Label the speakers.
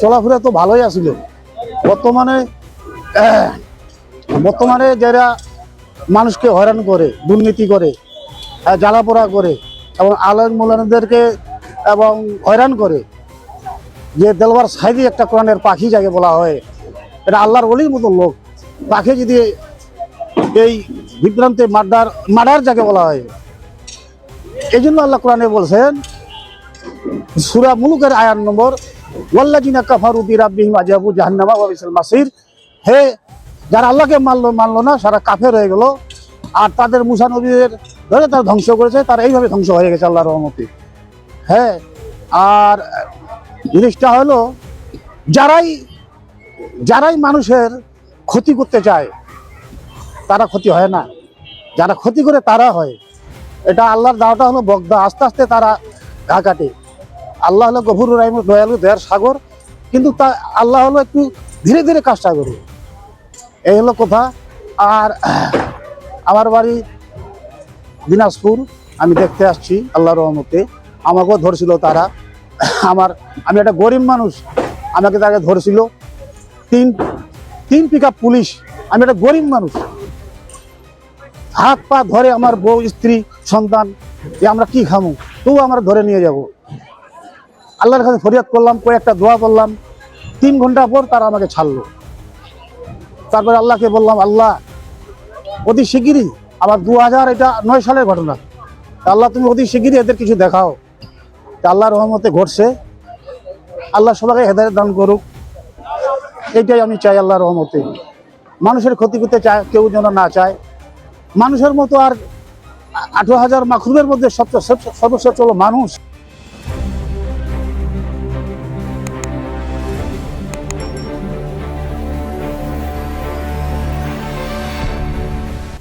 Speaker 1: চলাফেরা তো ভালোই আছিল। বর্তমানে বর্তমানে যারা মানুষকে হয়রান করে, দুর্নীতি করে জ্বালাপোড়া করে এবং আলম মোলানদেরকে এবং হয়রান করে, যে দেলবার সাইদি একটা কোরআনের পাখি যাকে বলা হয়, এটা আল্লাহর অলির মতো লোক পাখি যদি এই বিভ্রান্তে মার্ডার মার্ডার যাকে বলা হয়, এই জন্য আল্লাহ কোরআনে বলছেন সুরা মুলুকের আয়ার নম্বর ওয়াল্লাজিনা কাফারু বিরাব্বিহিম আজাবু জাহান্নামা ওয়া বিসাল মাসির। হে, যারা আল্লাহকে মানলো মানলো না, সারা কাফের হয়ে গেল। আর তাদের মুসা নবীদের ধরে তারা ধ্বংস করেছে, তারা এইভাবে ধ্বংস হয়ে গেছে আল্লাহর রহমতে। হ্যাঁ আর জিনিসটা হলো, যারাই যারাই মানুষের ক্ষতি করতে চায়, তারা ক্ষতি হয় না। যারা ক্ষতি করে তারা হয়। এটা আল্লাহর দাওয়াটা হলো বগদা আস্তে আস্তে তারা ঘা কাটে। আল্লাহ হলো গভুর রাহিম, দয়ালু, দয়ার সাগর। কিন্তু তা আল্লাহ হলো একটু ধীরে ধীরে কাজটা করে এই হলো কথা। আর আমার বাড়ি দিনাজপুর, আমি দেখতে আসছি আল্লাহ রহমতে। আমাকেও ধরছিল তারা। আমার, আমি একটা গরিব মানুষ, আমাকে তাকে ধরছিল। তিন তিন পিক পুলিশ, আমি একটা গরিব মানুষ। হাত পা ধরে আমার বউ, স্ত্রী, সন্তান আমরা কি খামু? তবু আমরা ধরে নিয়ে যাব। আল্লাহর কাছে ফরিয়াদ করলাম কয়েকটা দোয়া করলাম। তিন ঘণ্টা পর তারা আমাকে ছাড়লো। তারপরে আল্লাহকে বললাম, আল্লাহ, অতি শিগগিরই আবার দু হাজার এটা নয় সালের ঘটনা। আল্লাহ, তুমি অতি শিগগিরই এদের কিছু দেখাও। তা আল্লাহর রহমতে ঘটছে। আল্লাহ সবাইকে হেদায়ত দান করুক। এইটাই আমি চাই আল্লাহর রহমতে। মানুষের ক্ষতি করতে চায়, কেউ যেন না চায়। মানুষের মতো আর আঠারো হাজার মাখরুমের মধ্যে সবচেয়ে, সর্বশ্রেষ্ঠ হলো মানুষ।